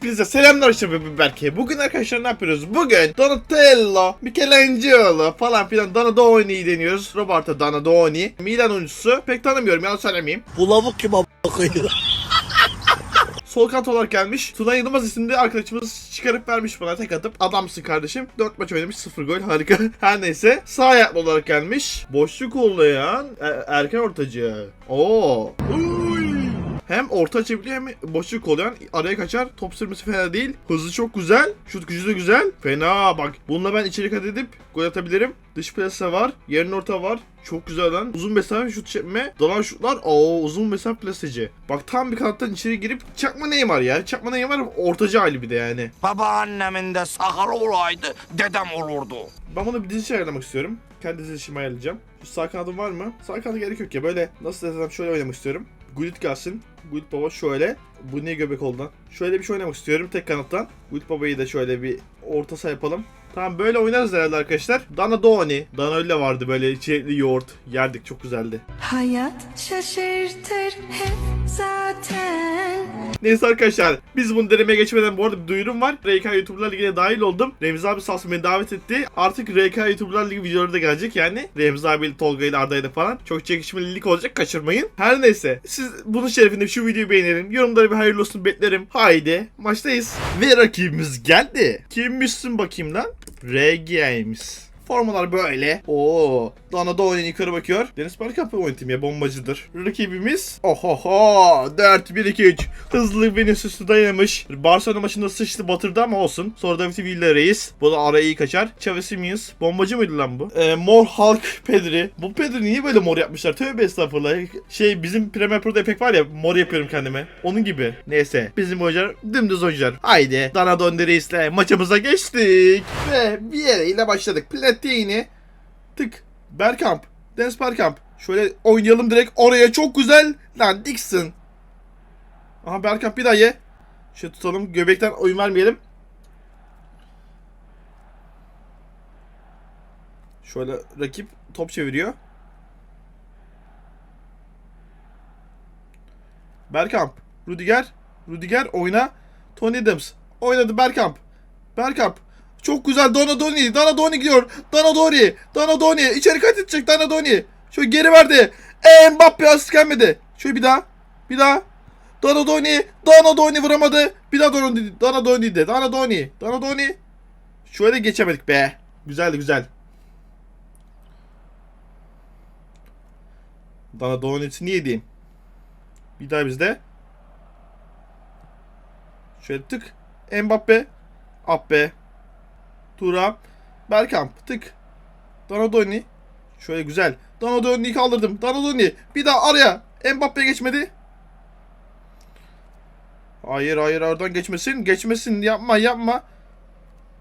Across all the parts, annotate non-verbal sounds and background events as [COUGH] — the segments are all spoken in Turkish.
Hepinize selamlar ben Berke. Bugün arkadaşlar ne yapıyoruz? Bugün Donatello, Michelangelo falan filan Donadoni deniyoruz. Roberto Donadoni. Milan oyuncusu. Pek tanımıyorum yanlış söylemeyeyim. Bu lavuk kim a**a koyuyor? [LAUGHS] Sol kanat olarak gelmiş. Tuna Yılmaz isimli arkadaşımız çıkarıp vermiş bana tek atıp. Adamsın kardeşim. 4 maç oynamış 0 gol harika. [LAUGHS] Her neyse. Sağ ayaklı olarak gelmiş. Boşluk kollayan e- erken ortacı. Oo. Hem orta açabiliyor hem boşluk kollayan araya kaçar. Top sürmesi fena değil. Hızı çok güzel. Şut gücü de güzel. Fena bak. Bununla ben içeri kat edip gol atabilirim. Dış plase var. Yerin orta var. Çok güzel lan. Uzun mesafe şut çekme. Dalan şutlar. Oo uzun mesafe plaseci. Bak tam bir kanattan içeri girip çakma Neymar ya. Çakma Neymar ortacı hali bir de yani. Babaannemin de sakal olaydı, dedem olurdu. Ben bunu bir dizi ayarlamak istiyorum. Kendi dizilişimi ayarlayacağım. Şu sağ kanadım var mı? Sağ kanadı gerek yok ya. Böyle nasıl desem şöyle oynamak istiyorum. Gullit gelsin. Gullit Baba şöyle. Bu niye göbek oldu? Şöyle bir şey oynamak istiyorum tek kanattan. Gullit Baba'yı da şöyle bir orta yapalım. Tamam böyle oynarız herhalde arkadaşlar. Dana Doni. Dana öyle vardı böyle içerikli yoğurt. Yerdik çok güzeldi. Hayat şaşırtır hep zaten. Neyse arkadaşlar biz bunu denemeye geçmeden bu arada bir duyurum var. RK YouTuber'lar Ligi'ne dahil oldum. Remzi abi sağ olsun beni davet etti. Artık RK YouTuber'lar Ligi videoları da gelecek yani. Remzi abi, Tolga ile Arda ile falan. Çok çekişmelilik olacak kaçırmayın. Her neyse siz bunun şerefinde şu videoyu beğenelim. Yorumlara bir hayırlı olsun beklerim. Haydi maçtayız. Ve rakibimiz geldi. Kimmişsin bakayım lan? R-Games. Formalar böyle. Oo. Dana da oyun yukarı bakıyor. Deniz Bergkamp oynatayım ya bombacıdır. Rakibimiz ohoho 4 1 2 3 hızlı Vinicius'u dayamış. Barcelona maçında sıçtı batırdı ama olsun. Sonra David Villa reis. Bu da araya iyi kaçar. Xavi Simons. Bombacı mıydı lan bu? Ee, mor Hulk Pedri. Bu Pedri niye böyle mor yapmışlar? Tövbe estağfurullah. Şey bizim Premier Pro'da efekt var ya mor yapıyorum kendime. Onun gibi. Neyse. Bizim oyuncular dümdüz oyuncular. Haydi. Dana Donde reisle maçımıza geçtik. Ve bir yere ile başladık. Platini. Tık. Bergkamp. Deniz Bergkamp. Şöyle oynayalım direkt oraya çok güzel. Lan Dixon. Aha Bergkamp bir daha ye. Şöyle tutalım. Göbekten oyun vermeyelim. Şöyle rakip top çeviriyor. Bergkamp. Rudiger. Rudiger oyna. Tony Adams. Oynadı Bergkamp. Bergkamp. Çok güzel Donadoni. Donadoni gidiyor. Donadoni. Donadoni. İçeri kat edecek Donadoni. Şöyle geri verdi. E, Mbappe asist gelmedi. Şöyle bir daha. Bir daha. Donadoni. Donadoni vuramadı. Bir daha Donadoni. Donadoni de. Donadoni. Donadoni. Şöyle geçemedik be. Güzeldi güzel. Donadoni'si niye diyeyim? Bir daha bizde. Şöyle tık. Mbappe. Appe. Tura. Bergkamp. Tık. Donadoni. Şöyle güzel. Donadoni'yi kaldırdım. Donadoni. Bir daha araya. Mbappe geçmedi. Hayır hayır oradan geçmesin. Geçmesin. Yapma yapma.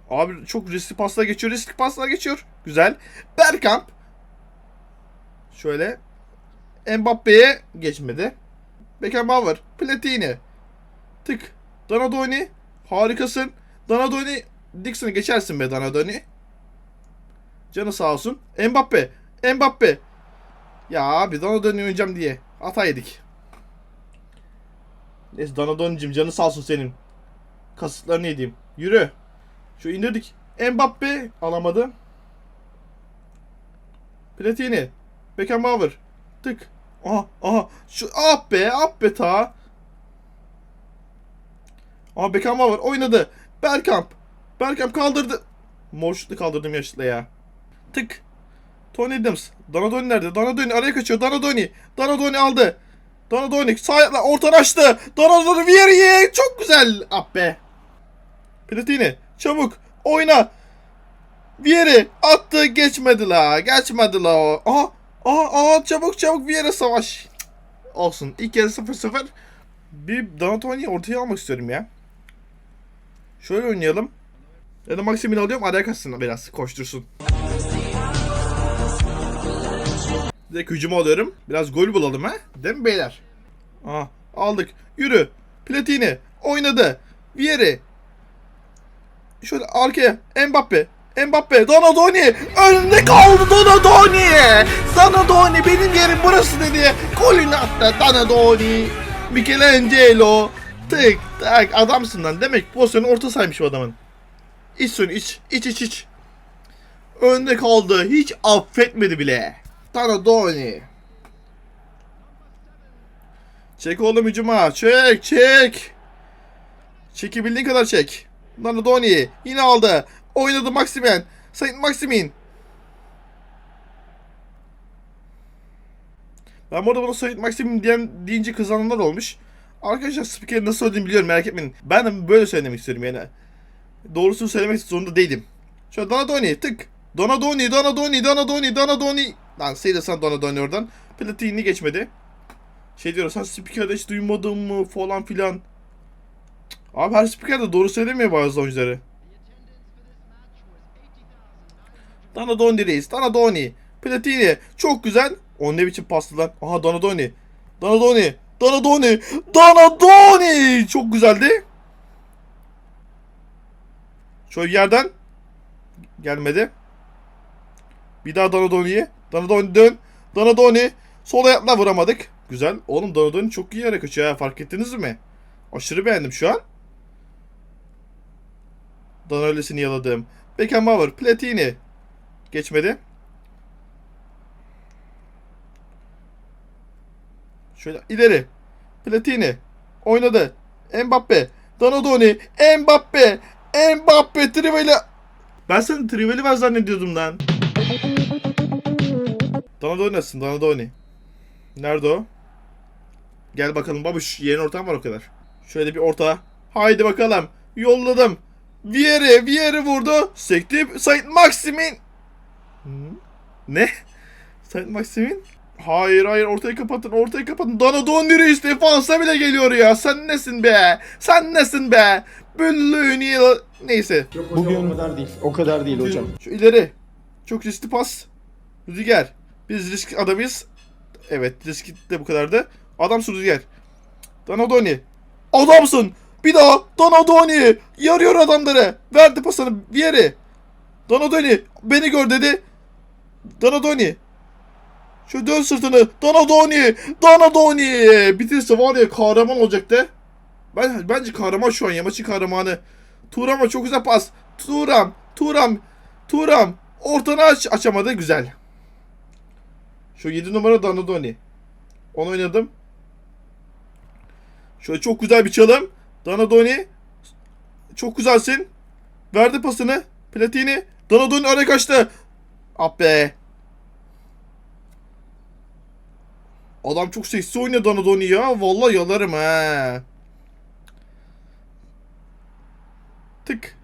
Abi çok riskli paslar geçiyor. Riskli paslar geçiyor. Güzel. Bergkamp. Şöyle. Mbappe'ye geçmedi. Beckenbauer. Platini. Tık. Donadoni. Harikasın. Donadoni. Dixon'ı geçersin be Donadoni. Canı sağ olsun. Mbappe. Mbappe. Ya abi Donadoni oynayacağım diye. Hata yedik. Neyse Donadoni'cim canı sağ olsun senin. Kasıtlarını yediğim. Yürü. Şu indirdik. Mbappe alamadı. Platini. Beckenbauer. Tık. Aha aha. Şu ah be ah be ta. Aha Beckenbauer oynadı. Bergkamp. Bergkamp kaldırdı. Mor şutlu kaldırdım yaşlı ya. Tık. Tony Adams. Donadoni nerede? Donadoni araya kaçıyor. Donadoni. Donadoni aldı. Donadoni sağ ayakla ortadan açtı. Donadoni Vieri'ye çok güzel. Ah be. Platini çabuk oyna. Vieri attı geçmedi la. Geçmedi la o. Aha. Aha, aha çabuk çabuk Vieri savaş. Cık. Olsun. İlk kere 0-0. Bir Donatoni'yi ortaya almak istiyorum ya. Şöyle oynayalım. Ya da Maxim'in alıyorum araya kaçsın biraz koştursun. Direkt hücuma alıyorum. Biraz gol bulalım ha. Değil mi beyler? Aha aldık. Yürü. Platini. Oynadı. Vieri. Şöyle arkaya. Mbappe. Mbappe. Donadoni. Önünde kaldı Donadoni. Donadoni benim yerim burası dedi. Golünü attı Donadoni. Michelangelo. Tık tak adamsın lan. Demek pozisyonun orta saymış o adamın. İç suyunu iç. iç iç iç. Önde kaldı. Hiç affetmedi bile. Tanadoni. Çek oğlum hücuma. Çek çek. Çekebildiğin kadar çek. Tanadoni. Yine aldı. Oynadı Maximen. Saint Maximin. Ben bu arada buna Saint Maximin diyen, deyince kızanlar olmuş. Arkadaşlar spiker nasıl söylediğimi biliyorum merak etmeyin. Ben de böyle söylemek istiyorum yani. Doğrusunu söylemek zorunda değilim. Şöyle Donadoni tık. Donadoni, Donadoni, Donadoni, Donadoni. Lan seyirsen Donadoni oradan. Platini geçmedi. Şey diyor sen spikerde hiç duymadın mı falan filan. Abi her spiker de doğru söylemiyor bazı oyuncuları. Donadoni reis, Donadoni. Platini çok güzel. O ne biçim pastı lan. Aha Donadoni. Donadoni. Donadoni. Donadoni. Çok güzeldi. Şöyle yerden. Gelmedi. Bir daha Donadoni'ye. Donadoni dön. Donadoni. Sol ayakla vuramadık. Güzel. Oğlum Donadoni çok iyi yere kaçıyor. Fark ettiniz mi? Aşırı beğendim şu an. Donalesini yaladım. Beckenbauer. Platini. Geçmedi. Şöyle ileri. Platini. Oynadı. Mbappe. Donadoni. Mbappe. Mbappe. Trivela. Ben seni Triveli var zannediyordum lan. Donadoni nasılsın? Donadoni. Nerede o? Gel bakalım babuş. Yeni ortam var o kadar. Şöyle bir orta. Haydi bakalım. Yolladım. Vieri. Vieri vurdu. Sekti. Saint Maximin. Ne? Saint Maximin? Hayır hayır ortayı kapatın ortayı kapatın. Donadoni reis defansa bile geliyor ya. Sen nesin be? Sen nesin be? Büllüğün yılı. Neyse. Bugün o kadar değil. O kadar değil hocam. Şu ileri. Çok riskli pas. Rüdiger. Biz risk adamıyız. Evet riskli de bu kadardı. Adamsın Rüdiger. Donadoni. Adamsın. Bir daha Donadoni. Yarıyor adamları. Verdi pasını bir yere. Donadoni. Beni gör dedi. Donadoni. Şu dön sırtını. Donadoni. Donadoni. Bitirse var ya kahraman olacaktı. Ben, bence kahraman şu an ya. Maçın kahramanı. Turam'a çok güzel pas. Turam. Turam. Turam. Ortanı aç. Açamadı. Güzel. Şu 7 numara Donadoni. Onu oynadım. Şöyle çok güzel bir çalım. Donadoni. Çok güzelsin. Verdi pasını. Platini. Donadoni araya kaçtı. Ah. Adam çok seksi oynuyor Donadoni ya. Vallahi yalarım ha. Tık.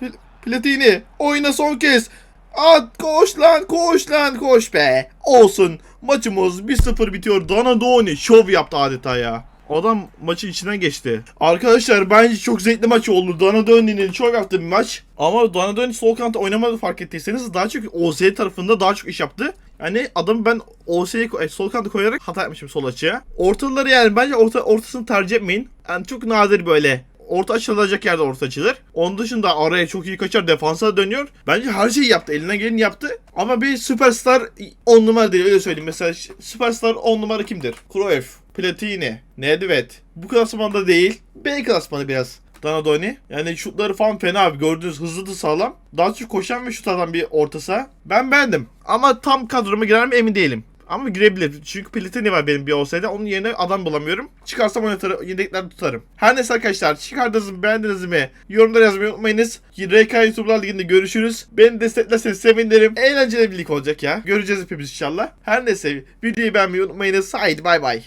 Pl- Platini. Oyna son kez. At koş lan koş lan koş be. Olsun. Maçımız 1-0 bitiyor. Donadoni şov yaptı adeta ya. Adam maçın içinden geçti. Arkadaşlar bence çok zevkli maç oldu. Donadoni'nin şov yaptığı bir maç. Ama Donadoni sol kanatta oynamadı fark ettiyseniz daha çok OZ tarafında daha çok iş yaptı. Yani adamı ben OS'ye koy- sol kanata koyarak hata yapmışım sol açıya. Ortaları yani bence orta ortasını tercih etmeyin. Yani çok nadir böyle orta açılacak yerde orta açılır. Onun dışında araya çok iyi kaçar defansa dönüyor. Bence her şeyi yaptı. Elinden geleni yaptı. Ama bir süperstar 10 numara değil öyle söyleyeyim. Mesela süperstar 10 numara kimdir? Cruyff, Platini, Nedved. Bu klasmanda değil. B klasmanı biraz. Donadoni. Yani şutları falan fena abi. Gördüğünüz hızlı sağlam. Daha çok koşan ve şut atan bir ortasa. Ben beğendim. Ama tam kadroma girer mi emin değilim. Ama girebilir. Çünkü Platini var benim bir olsaydı. Onun yerine adam bulamıyorum. Çıkarsam oynatırım. Yedeklerde tutarım. Her neyse arkadaşlar. Çıkardınız mı beğendiniz mi? Yorumlara yazmayı unutmayınız. RK YouTube'lar liginde görüşürüz. Beni desteklerseniz sevinirim. Eğlenceli bir lig olacak ya. Göreceğiz hepimiz inşallah. Her neyse videoyu beğenmeyi unutmayınız. Haydi bay bay.